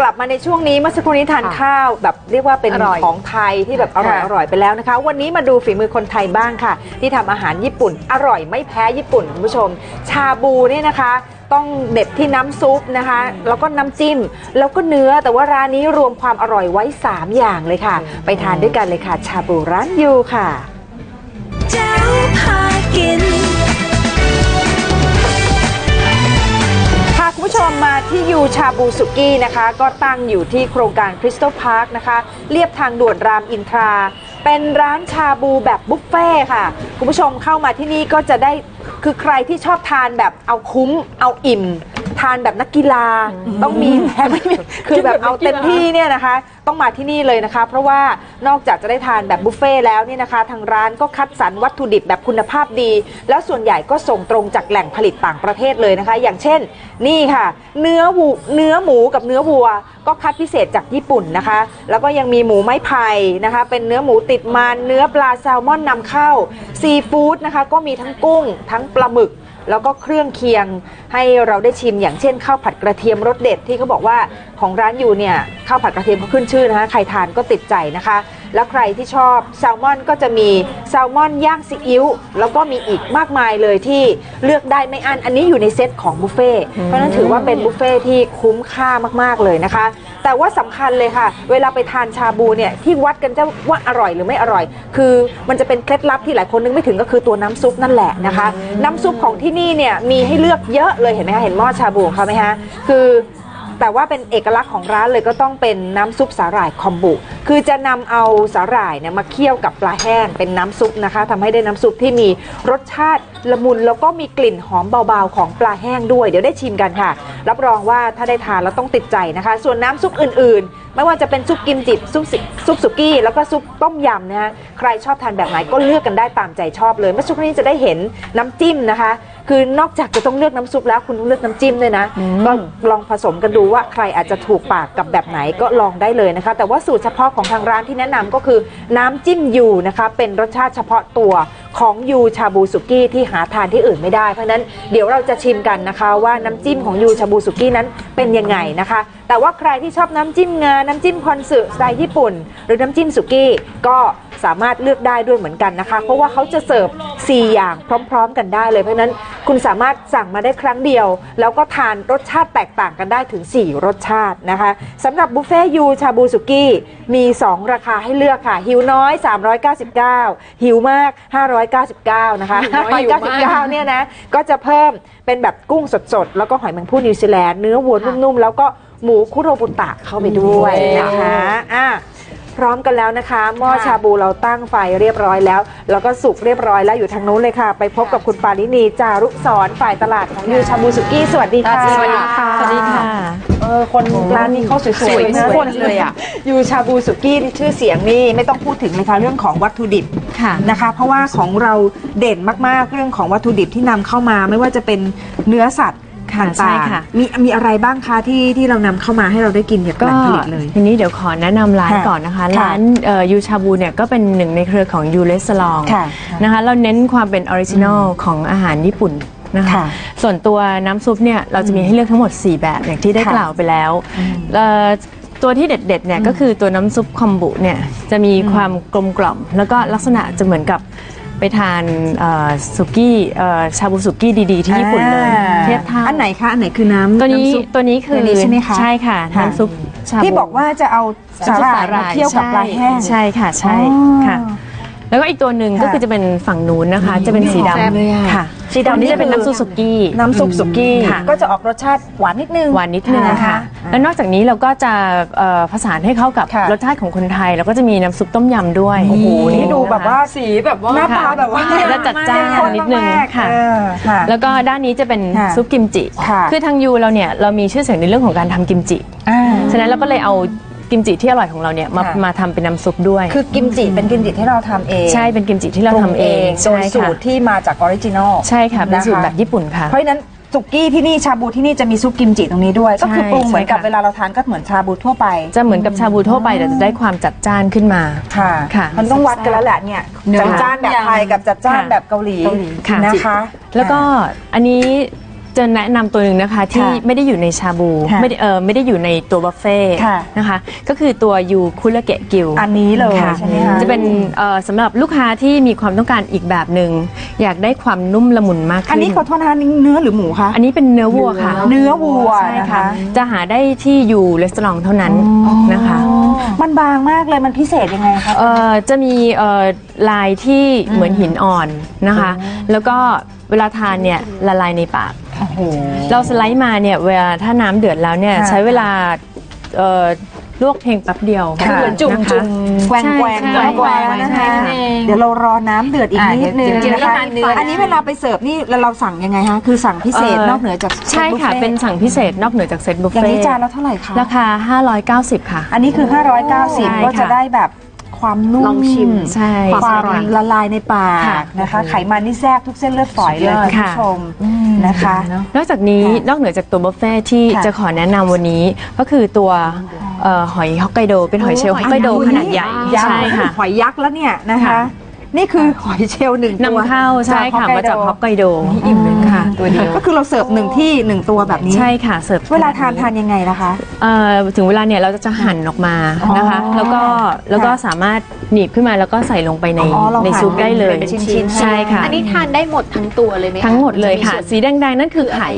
กลับมาในช่วงนี้เมื่อสักครู่นี้ทานค่ะข้าวแบบเรียกว่าเป็นอร่อยของไทยที่แบบอร่อยค่ะอร่อยไปแล้วนะคะ วันนี้มาดูฝีมือคนไทยบ้างค่ะ ที่ทำอาหารญี่ปุ่น อร่อยไม่แพ้ญี่ปุ่นคุณผู้ชม ชาบูเนี่ยนะคะ ต้องเด็ดที่น้ำซุปนะคะ แล้วก็น้ำจิ้ม แล้วก็เนื้อแต่ว่าร้านนี้รวมความอร่อยไว้ 3 อย่างเลยค่ะ ไปทานด้วยกันเลยค่ะ ชาบูร้านยูค่ะเจ้าพากิน ผู้ชมมาที่ยูชาบูสุกี้นะคะ ก็ตั้งอยู่ที่โครงการคริสตัลพาร์คนะคะเรียบทางด่วนรามอินทรา เป็นร้านชาบูแบบบุฟเฟ่ค่ะ คุณผู้ชมเข้ามาที่นี่ก็จะได้คือใครที่ชอบทานแบบเอาคุ้มเอาอิ่ม ทานแบบนักกีฬาต้องมีแบบไม่มีคือแบบเอาเต็มที่เนี่ยนะคะ ต้องมาที่นี่เลยนะคะ เพราะว่านอกจากจะได้ทานแบบบุฟเฟ่ต์แล้วเนี่ยนะคะ ทางร้านก็คัดสรรวัตถุดิบแบบคุณภาพดี แล้วส่วนใหญ่ก็ส่งตรงจากแหล่งผลิตต่างประเทศเลยนะคะ อย่างเช่น นี่ค่ะ เนื้อวูเนื้อหมูกับเนื้อวัว ก็คัดพิเศษจากญี่ปุ่นนะคะ แล้วก็ยังมีหมูไม้ไผ่นะคะ เป็นเนื้อหมูติดมันเนื้อปลาแซลมอนนำเข้าซีฟู้ดนะคะ ก็มีทั้งกุ้ง ทั้งปลาหมึก แล้วก็เครื่องเคียงให้เราได้ชิมอย่างเช่นข้าวผัดกระเทียมรสเด็ดที่เขาบอกว่าของร้านอยู่เนี่ยข้าวผัดกระเทียมเขาขึ้นชื่อนะคะใครทานก็ติดใจนะคะ แล้วใครที่ชอบแซลมอนก็จะมีแซลมอนย่างซีอิ๊วแล้วก็มีอีกมากมายเลยที่เลือกได้ไม่อันอันนี้อยู่ในเซตของบุฟเฟ่ต์เพราะฉะนั้นถือว่าเป็นบุฟเฟ่ต์ที่คุ้มค่ามากๆเลยนะคะ แต่ว่าสำคัญเลยค่ะ เวลาไปทานชาบูเนี่ยที่วัดกันจะว่าอร่อยหรือไม่อร่อย คือมันจะเป็นเคล็ดลับที่หลายคนนึกไม่ถึงก็คือตัวน้ำซุปนั่นแหละนะคะ น้ำซุปของที่นี่เนี่ยมีให้เลือกเยอะเลยเห็นไหมคะเห็นหม้อชาบูของเขาไหมคะคือ แต่ว่าเป็นเอกลักษณ์ของร้านเลยก็ต้องเป็นน้ำซุปสาหร่ายคอมบุ คือจะนำเอาสาหร่ายเนี่ยมาเคี่ยวกับปลาแห้งเป็นน้ำซุปนะคะทำให้ได้น้ำซุปที่มีรสชาติละมุนแล้วก็มีกลิ่นหอมเบาๆของปลาแห้งด้วย เดี๋ยวได้ชิมกันค่ะ รับรองว่าถ้าได้ทานแล้วต้องติดใจนะคะ ส่วนน้ำซุปอื่นๆ ไม่ว่าจะเป็นซุปกิมจิซุปซุปสุกี้ แล้วก็ซุปต้มยำนะฮะใครชอบทานแบบไหนก็เลือกกันได้ตามใจชอบเลยเมื่อสักครู่นี้จะได้เห็นน้ำจิ้มนะคะ คือนอกจากจะต้องเลือกน้ำซุปแล้วคุณต้องเลือกน้ำจิ้มด้วยนะก็ลองผสมกันดูว่าใครอาจจะถูกปากกับแบบไหนก็ลองได้เลยนะคะ แต่ว่าสูตรเฉพาะของทางร้านที่แนะนำก็คือน้ำจิ้มยูนะคะ เป็นรสชาติเฉพาะตัวของยูชาบูสุกี้ที่หาทานที่อื่นไม่ได้เพราะฉะนั้นเดี๋ยวเราจะชิมกันนะคะ ว่าน้ำจิ้มของยูชาบูสุกี้นั้นเป็นยังไงนะคะ แต่ว่าใครที่ชอบน้ำจิ้มงา น้ำจิ้มคอนสึสไตล์ญี่ปุ่น หรือน้ำจิ้มสุกี้ก็สามารถเลือกได้ด้วยเหมือนกันนะคะ เพราะว่าเขาจะเสิร์ฟ 4 อย่างพร้อม ๆ กันได้เลย เพราะฉะนั้นคุณสามารถสั่งมาได้ครั้งเดียว แล้วก็ทานรสชาติแตกต่างกันได้ถึง 4 รสชาตินะคะสำหรับบุฟเฟ่ยูชาบูสุกี้มี 2 ราคาให้เลือกค่ะ หิวน้อย 399 หิวมาก 599 นะคะหิวน้อยหิวมาก599 เนี่ยนะ ก็จะเพิ่มเป็นแบบกุ้งสดๆ แล้วก็หอยแมงผู้นิวซีแลนด์เนื้อวัวนุ่มๆ แล้วก็ หมูคุโรบุตะเข้าไปด้วยนะคะอะพร้อมกันแล้วนะคะ หม้อชาบูเราตั้งไฟเรียบร้อยแล้ว แล้วก็สุกเรียบร้อยแล้วอยู่ทางนู้นเลยค่ะ ไปพบกับคุณปาลินีจารุสอนฝ่ายตลาดของยูชาบูสุกี้สวัสดีค่ะสวัสดีค่ะสวัสดีค่ะเออคนร้านนี้เขาสวยๆสวยนะสวยเลยอะยูชาบูสุกี้ที่ชื่อเสียงนี่ไม่ต้องพูดถึงเลยค่ะเรื่องของวัตถุดิบค่ะนะคะ เพราะว่าของเราเด่นมากๆเรื่องของวัตถุดิบที่นำเข้ามา ไม่ว่าจะเป็นเนื้อสัตว์ ค่ะต่างใช่ค่ะๆมีมีอะไรบ้างคะที่ที่เรานำเข้ามาให้เราได้กินจากแหก็ล่งผลิตเลย ทีนี้เดี๋ยวขอแนะนำร้านค่ะก่อนนะคะค่ะร้านยูชาบูเนี่ยก็เป็นหนึ่งในเครือของยูเลสลองค่ะนะคะเราเน้นความเป็นออริจินอลของอาหารญี่ปุ่นนะคะค่ะส่วนตัวน้ำซุปเนี่ยเราจะมีให้เลือกทั้งหมด 4 แบบอย่างที่ได้ค่ะกล่าวไปแล้วเอ่อตัวที่เด็ดๆเนี่ยก็คือตัวน้ำซุปคอมบุเนี่ยจะมีความกลมกล่อม แล้วก็ลักษณะจะเหมือนกับ ไปทานเอ่อสุกี้เอ่อชาบูสุกี้ดีๆ ที่ญี่ปุ่นเลยอ่าเทียบเท่าอันไหนคะ อันไหนคือน้ำตัวนี้ำซุปตัวนี้คือตัวนี้ใช่ไหมคะใช่ค่ะค่ะน้ำซุปชาบูที่บอกว่าจะเอาสาหร่ายมาเคี่ยวกับปลาแห้ง ใช่ค่ะใช่อ๋อค่ะ แล้วก็อีกตัวหนึ่งค่ะก็คือจะเป็นฝั่งนู้นนะคะ จะเป็นสีดแซ่บเลยอะำค่ะสีดำอันนี้นี่จะเป็นคือน้ำซุปสุกี้ น้ำซุปสุกี้ค่ะ ก็จะออกรสชาติหวานนิดนึง หวานนิดนึงนะค่ะคะแล้วนอกจากนี้เราก็จะเอ่อผสานให้เข้ากับค่ะ รสชาติของคนไทย แล้วก็จะมีน้ำซุปต้มยำด้วยโอ้โหนี่ดูแบบว่าสีแบบว่าหน้าตาแบบว่าแล้วจัดจ้านนิดนึงมากๆค่ะ เออค่ะ แล้วก็ด้านนี้จะเป็นค่ะซุปกิมจิ ค่ะ คือทางยูเราเนี่ยเรามีชื่อเสียงในเรื่องของการทำกิมจิ อ่า ฉะนั้นเราก็เลยเอา กิมจิที่อร่อยของเราเนี่ยมาค่ะ มาทำเป็นน้ำซุปด้วย คือกิมจิเป็นกิมจิที่เราทำเองใช่เป็นกิมจิที่เราปรุทำเองโดยใช่สูค่ะตรที่มาจากออริจินอลใช่ค่ะเป็นสูตรแบบญี่ปุ่นค่ะ เพราะฉะนั้นสุกี้ที่นี่ชาบูที่นี่จะมีซุปกิมจิตรงนี้ด้วย ก็คือปรุงเหมือนกับใช่ค่ะ เวลาเราทานก็เหมือนชาบูทั่วไป จะเหมือนกับชาบูทั่วไปแต่จะได้ความจัดจ้านขึ้นมา ค่ะ ค่ะมันต้องวัดกันแล้วแหละเนี่ยเนอะจัดจ้านแบบไทยกับจัดจ้านค่ะแบบเกาหลีค่ะ นะคะ แล้วก็อันนี้ จะแนะนำตัวหนึ่งนะคะ ที่ค่ะไม่ได้อยู่ในชาบู ค่ะไม่ได้เออไม่ได้อยู่ในตัวบุฟเฟ่ต์ค่ะนะคะ ก็คือตัวยูคุระเกะกิวอันนี้เลยค่ะใช่ไหมคะ จะเป็นเอ่อสำหรับลูกค้าที่มีความต้องการอีกแบบหนึ่งอยากได้ความนุ่มละมุนมากขึ้นอันนี้ขอโทษนะคะนี่เนื้อหรือหมูคะ อันนี้เป็นเนื้อวัวค่ะเนื้อวัวใช่นะค่ะคะ จะหาได้ที่ยูรีสอร์ทเท่านั้นนะคะอ๋อมันบางมากเลยมันพิเศษยังไงคะ เอ่อจะมีเอ่อลายที่เหมือนหินอ่อนนะคะ แล้วก็เวลาทานเนี่ยละลายในปาก โอ้โหเราสไลด์มาเนี่ยเวลาถ้าน้ำเดือดแล้วเนี่ยค่ะใช้เวลาเอ่อลวกเพียงแป๊บเดียวคือเหมือนจุ่มนะคะ จุ่มแกว่งใช่แกว่งใช่ แกว่งๆนะใช่คะค่ะเดี๋ยวเรารอน้ำเดือดอีกอะนิดนึงเดี๋ยวนะคะเดี๋ยวเราทานเนื้ออั อันนี้เวลาไปเสิร์ฟนี่เราเราสั่งยังไงคะคือสั่งพิเศษเอ่อนอกเหนือจากใช่ค่ะบุฟฟ่ต์เป็นสั่งพิเศษนอกเหนือจากเซตบุฟอย่างเฟ่นี้ต์จานละเท่าไหร่คะราคา 590 ค่ะ อันนี้คือใช่590ก็จะค่ะได้แบบ ความนุ่มลองชิมใช่ความใช่ละลายในปากค่ะนะคะไขมันนี่แทรกทุกเส้นเลือดฝอยเลยสุดยอดคุณผู้ชมนะคะ นอกจากนี้นอกเหนือจากตัวบุฟเฟ่ต์ที่ค่ะจะขอแนะนำวันนี้ก็คือตัวเอ่อหอยฮอกไกโดเป็นหอยเชลล์ฮอกไกโดขนาดใหญ่ยักษ์ใช่ค่ะ หอยยักษ์แล้วเนี่ยนะคะ ค่ะ นี่คือหอยเชลล์หนึ่งตัวนำเข้าใช่ค่ะมาจากฮอกไกโดอิ่มเลยค่ะตัวเดียวก็คือเราเสิร์ฟหนึ่งที่หนึ่งตัวแบบนี้ใช่ค่ะเสิร์ฟเวลาทานทานยังไงนะคะเอ่อถึงเวลาเนี่ยเราจะหั่นออกมานะคะอ๋อแล้วก็แล้วก็สามารถหนีบขึ้นมาแล้วก็ใส่ลงไปในอ๋อเราในหั่นซุปได้เลยเป็นชิ้นๆใช่ค่ะอันนี้ทานได้หมดทั้งตัวเลยไหมคะทั้งหมดเลยค่ะจมีส่วนสีแดงๆนั่นคือไข่ไข่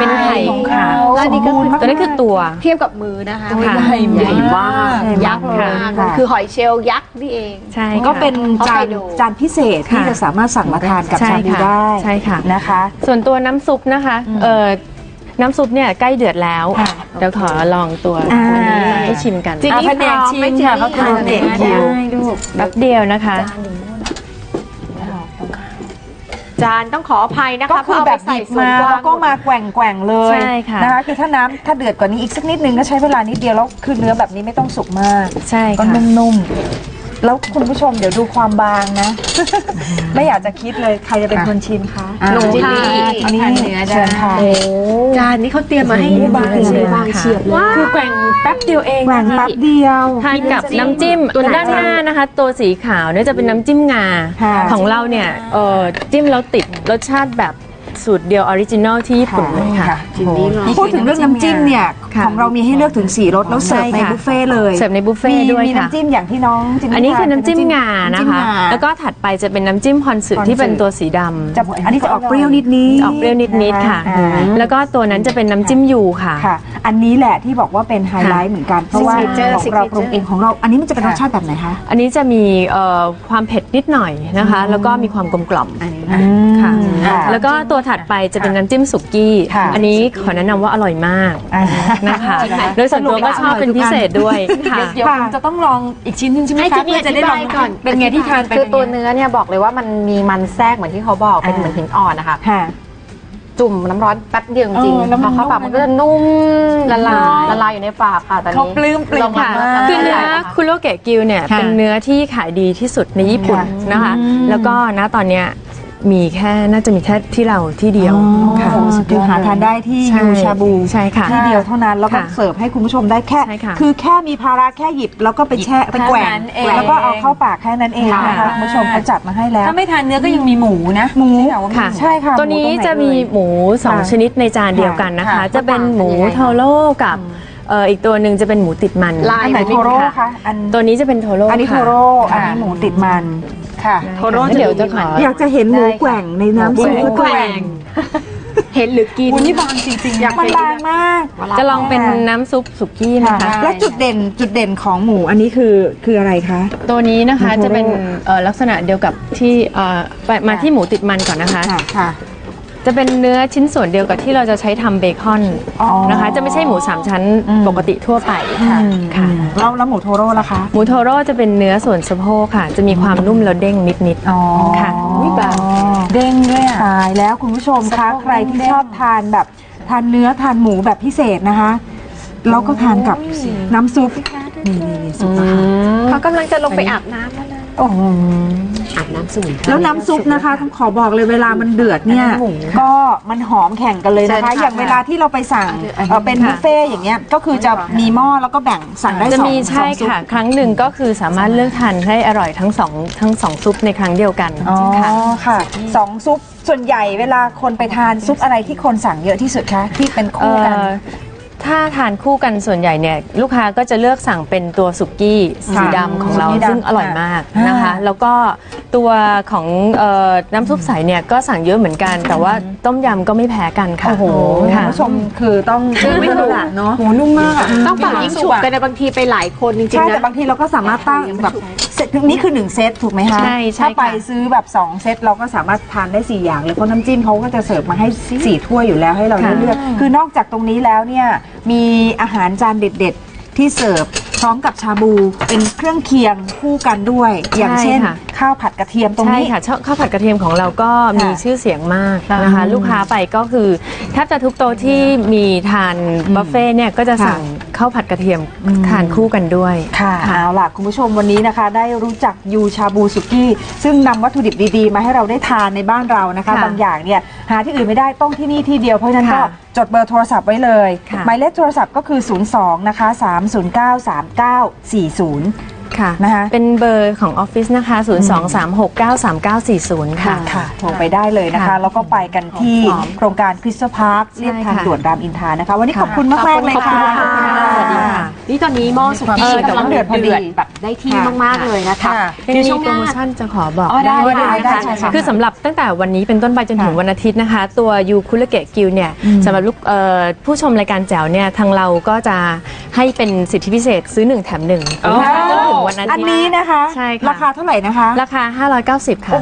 เป็นไข่ของค่ะเขา แล้วอันนี้ก็คือ ตัวนั้นคือตัว เทียบกับมือนะคะค่ะใหญ่มากใหญ่มาก ยักษ์มากค่ะ คือหอยเชลล์ยักษ์นี่เอง ใช่ค่ะก็เป็นจานฮอกไกโดจานพิเศษที่ค่ะจะสามารถสั่งมาทานกับใช่ชาบูค่ะได้ใช่ค่ะนะคะ ส่วนตัวน้ำซุปนะคะเอ่อน้ำซุปเนี่ยใกล้เดือดแล้วค่ะเดี๋ยวขอลองตัวอ่าอันนี้ให้ชิมกันจริงอะแผนกชิมค่ะเขาทานเด็กคิวแป๊บเดียวนะคะ จานต้องขออภัยนะคะก็คือแบบหเพระยิบเอไปใส่มาส่วนแล้วก็งหดมาแกว่งแกว่งๆเลยใช่ค่ะนะคะคือถ้าน้ำถ้าเดือดกว่านี้อีกสักนิดนึงก็ใช้เวลานิดเดียวแล้วคือเนื้อแบบนี้ไม่ต้องสุกมากใช่ก็ค่ะนุ่มๆ แล้วคุณผู้ชมเดี๋ยวดูความบางนะ ไม่อยากจะคิดเลยใครจะเป็นคนชิมคะหนูค่ะ อันนี้ทานเนื้อได้เชิญค่ะ จานนี้เขาเตรียมมาให้โอ้โหบางเฉียบบางเฉียบเลยคือแกว่งแป๊บเดียวเองแกว่งแป๊บเดียว ทานกับน้ำจิ้มตัวไหนด้านหน้านะคะ ตัวสีขาวเนี่ยจะเป็นน้ำจิ้มงา ค่ะ ของเราเนี่ยเอ่อจิ้มแล้วติดรสชาติแบบ สูตรเดียวออริจินอลที่ญี่ปุ่นเลยค่ะชิ้นนี้ลองพูดถึงเรื่องน้ำจิ้มเนี่ย ค่ะ ของเรามีให้เลือกถึง 4รสแล้วเสิร์ฟใช่ในค่ะบุฟเฟ่ต์เลยเสิร์ฟในบุฟเฟ่ต์มีด้วยมีค่ะ น้ำจิ้มอย่างที่น้องจินอันนี้คือน้ำจิ้มงาำนะจิ้มคะงา แล้วก็ถัดไปจะเป็นน้ำจิ้มพรสึพรสึที่เป็นตัวสีดำจะอันนี้จะออกเปรี้ยวนิดนิดออกเปรี้ยวนิดๆค่ะแล้วก็ตัวนั้นจะเป็นน้ำจิ้มยูค่ะ ค่ะ อันนี้แหละที่บอกว่าเป็นไฮไลท์เหมือนกันเพราะว่า Signature ของเรา Signature ปรุงเองของเรา อันนี้มันจะเป็นรสชาติแบบไหนคะ อันนี้จะมีเอ่อความเผ็ดนิดหน่อยนะคะ แล้วก็มีความกลมกล่อม ค่ะ ค่ะ แล้วก็ตัวถัดไปจะเป็นน้ำจิ้มสุกี้ ค่ะ อันนี้ขอแนะนำว่าอร่อยมากอ่า นะคะโดยส่วนตัวก็ชอบเป็นพิเศษด้วยค่ะ เดี๋ยวผมจะต้องลองอีกชิ้นหนึงใช่ไหมให้คะจิ๊บเพื่อจะได้ลองอธิบายก่อน เป็นไงที่ทานไปคือตัวเป็นไงเนื้อเนี่ยบอกเลยว่ามันมีมันแทรกเหมือนที่เขาบอกเป็นอ่า เหมือนหินอ่อนนะคะค่ะ จุ่มน้ำร้อนแป๊บเดียวจริงเออแล้วๆมัพนอเข้าปากนุ่มมันก็จะนุ่มละลายเนอะละลายอยู่ในปากค่ะตอนนี้เขาปลื้มปริ่มลงมาากคือเนื้อใหญ่ะคุโรเกะกิวเนี่ยค่ะเป็นเนื้อที่ขายดีที่สุดในญี่ปุ่นค่ะนะคะ แล้วก็ณตอนเนี้ย มีแค่น่าจะมีแค่ที่เราที่เดียวค่ะคือหาทานได้ที่ใช่ยูชาบูใช่ค่ะที่เดียวเท่านั้นแล้วก็ค่ะเสิร์ฟให้คุณผู้ชมได้แค่ใช่ค่ะคือแค่มีภาระแค่หยิบแล้วก็ไปแช่ไปแกว่งเท่านั้นเองแล้วก็เอาเข้าปากแค่นั้นเองนะคะคุณผู้ชมเขาจัดมาให้แล้วถ้าไม่ทานเนื้อก็ยังมีหมูนะหมูที่เราว่ามีค่ะใช่ค่ะตัวนี้หมูตรงไหนจะมีเอ่ยหมูสองค่ะชนิดในจานเดียวกันนะคะค่ะจะเป็นหมูมันต่างกันยังไงโทโร่กับเอ่ออีกตัวหนึ่งจะเป็นหมูติดมัน ลายอันไหนโทโร่คะอันตัวนี้จะเป็นโทโร่อันนี้โทค่ะโร่อันนี้หมูติดมัน ค่ะโทโร่เดี๋ยวจะขอ อยากจะเห็นหมูแกว่งในน้ำซุปหมูแกว่ง เห็นหรือกินวันนี้บางจริงๆมันบางมาก จะลองเป็นน้ำซุปสุกี้นะค่ะคะ และจุดเด่นจุดเด่นของหมูอันนี้คือคืออะไรคะ ตัวนี้นะคะหมูโทโร่จะเป็นเอ่อลักษณะเดียวกับที่เอ่อไปมาที่หมูติดมันก่อนนะคะค่ะค่ะ จะเป็นเนื้อชิ้นส่วนเดียวกับที่เราจะใช้ทำเบคอนอ๋อ นะคะ จะไม่ใช่หมูสามชั้นปกติทั่วไปค่ะค่ะ แล้วแล้วหมูโทโร่ล่ะคะหมูโทโร่จะเป็นเนื้อส่วนสะโพกค่ะ จะมีความนุ่มแล้วเด้งนิด อ๋อค่ะอุ๊ยแบบ เด้งด้วยอะ ตายแล้วคุณผู้ชมคะใครที่ชอบทานแบบทานเนื้อทานหมูแบบพิเศษนะคะแล้วก็ทานกับน้ำซุปนี่นี่นี่ซุปนะคะ เขากำลังจะลงไปอาบน้ำแล้วนะ โอ้โหอาบน้ำสมุนไพร แล้วน้ำซุปนะคะต้องขอบอกเลยเวลามันเดือดเนี่ยก็มันหอมแข่งกันเลยนะคะใช่ค่ะอย่างเวลาที่เราไปสั่งเอ่อเป็นบุฟเฟ่ต์อย่างเงี้ยก็คือจะมีหม้อแล้วก็แบ่งสั่งได้จะสองมีใช่สองซุป ค่ะ ครั้งหนึ่งก็คือสามารถเลือกทานให้อร่อยทั้งสองทั้งสองซุปในครั้งเดียวกันอ๋อค่ะ ค่ะสองซุปส่วนใหญ่เวลาคนไปทานซุปอะไรที่คนสั่งเยอะที่สุดคะที่เป็นคู่กัน เอ่อ ถ้าทานคู่กันส่วนใหญ่เนี่ยลูกค้าก็จะเลือกสั่งเป็นตัวสุกี้สีดำของเราสุกี้ดำซึ่งอร่อยมากค่ะนะคะอ่าแล้วก็ตัวของเอ่อน้ำซุปใสเนี่ยก็สั่งเยอะเหมือนกัน แต่ว่าต้มยำก็ไม่แพ้กันค่ะโอ้โหคุค่ะณผู้ชมคือต้องไม่ถูกเนาะโหนุ่มมากอะต้องเป่ายิงฉุบกันนะบางทีไปหลายคนจริงใช่ๆแต่นะบางทีเราก็สามารถตั้งแบบเซตนี่คือ 1 เซตถูกไหมคะใช่ใช่ถ้าไปค่ะ ซื้อแบบ 2 เซตเราก็สามารถทานได้ 4 อย่างเลยเพราะน้ำจิ้มเขาก็จะเสิร์ฟมาให้ 4 ถ้วยอยู่แล้วให้เราได้เลือกคือนอกจากตรงนี้แล้วเนี่ยมีอาหารจานเด็ด ๆ ที่เสิร์ฟพร้อมกับชาบูเป็นเครื่องเคียงคู่กันด้วย อย่างเช่น ใช่ค่ะ ข้าวผัดกระเทียมตรงใช่นี้ ค่ะชอบข้าวผัดกระเทียมของเราก็มีค่ะชื่อเสียงมากนะคะลูกค้าไปก็คือแทบจะทุกโต๊ะที่มีทานบุฟเฟ่ต์เนี่ยก็จะสั่ง ข้าวผัดกระเทียมทานคู่กันด้วย ค่ะเอาล่ะคุณผู้ชมวันนี้นะคะ ได้รู้จักยูชาบูสุกี้ ซึ่งนำวัตถุดิบดีๆ มาให้เราได้ทานในบ้านเรานะคะค่ะบางอย่างเนี่ยหาที่อื่นไม่ได้ต้องที่นี่ที่เดียวเพราะฉะนั้นก็ค่ะจดเบอร์โทรศัพท์ไว้เลยค่ะหมายเลขโทรศัพท์ก็คือ 02 นะคะ 3093940 ค่ะนะคะเป็นเบอร์ของออฟฟิศนะคะ 023693940 ค่ะ ค่ะโทรไปได้เลยนะคะ ค่ะแล้วก็ไปกันที่โครงการคริสตัลพาร์คเรียบทางค่ะด่วนรามอินทรานะคะ วันนี้ค่ะขอบคุณมากๆเลยขอบคุค่ะณค่ะสวัสดีค่ะ นี่ตอนนี้หม้อสุเอกี้อแต่กำลัว่างเดืเดืออดดพอดีเดือดแบบได้ที่มากๆเลยนะคะค่ะยังเดี๋ยวมีช่วงหโปรน้าโมชั่นจะขอบอกอ๋อได้ได้ได้ได้ค่ะใช่ค่ะคือสำหรับตั้งแต่วันนี้เป็นต้นไปจนถึงค่ะวันอาทิตย์นะคะ ตัวยูคุระเกะกิลเนี่ยสำหรับลูกเอ่อผู้ชมรายการแจ๋วเนี่ยทางเราก็จะให้เป็นสิทธิพิเศษซื้อ1แถม1นะคะจนถึงวันอาอันทิตย์นี้นะคะใช่ค่ะราคาเท่าไหร่นะคะ ราคา 590 ค่ะ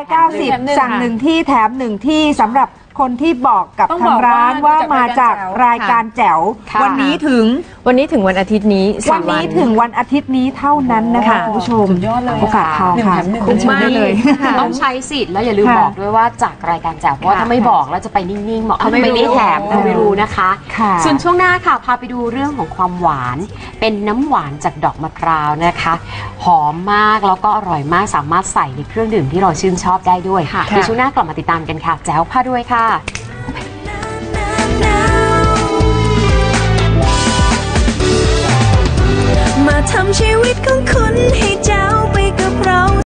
590 สั่งหนึ่งที่แถมหนึ่งที่สำหรับ คนที่บอกกับต้องทาบงอกว่าร้านว่ามามาจาจากกรายการแจ๋วค่ะ วันนี้ถึงวันนี้ถึงวันอาทิตย์นี้สี่วันนี้ถึงวันอาทิตย์นี้เท่านั้นนะคะค่ะคุณผู้ชมสุดยอดเลยโอกาสทองค่ะหนึ่งแถมหนึ่ง คุณชมได้เลยต้องใช้สิทธิ์แล้วอย่าลืมค่ะบอกด้วยว่าจากรายการแจ๋วเพราะว่าถ้าไม่บอกแล้วจะไปนิ่งๆบอกเขาไม่ไม่ได้รู้ แถมเขาไม่รู้นะคะ ค่ะ ส่วนช่วงหน้าค่ะพาไปดูเรื่องของความหวาน เป็นน้ำหวานจากดอกมะพร้าวนะคะ หอมมากแล้วก็อร่อยมากสามารถใส่ในเครื่องดื่มที่เราชื่นชอบได้ด้วยค่ะ เดี๋ยวช่วงหน้ากลับมาติดตามกันค่ะ แจ๋วพาด้วยค่ะค่ะมาทำชีวิตของคุณให้เจ้าไปกับเรา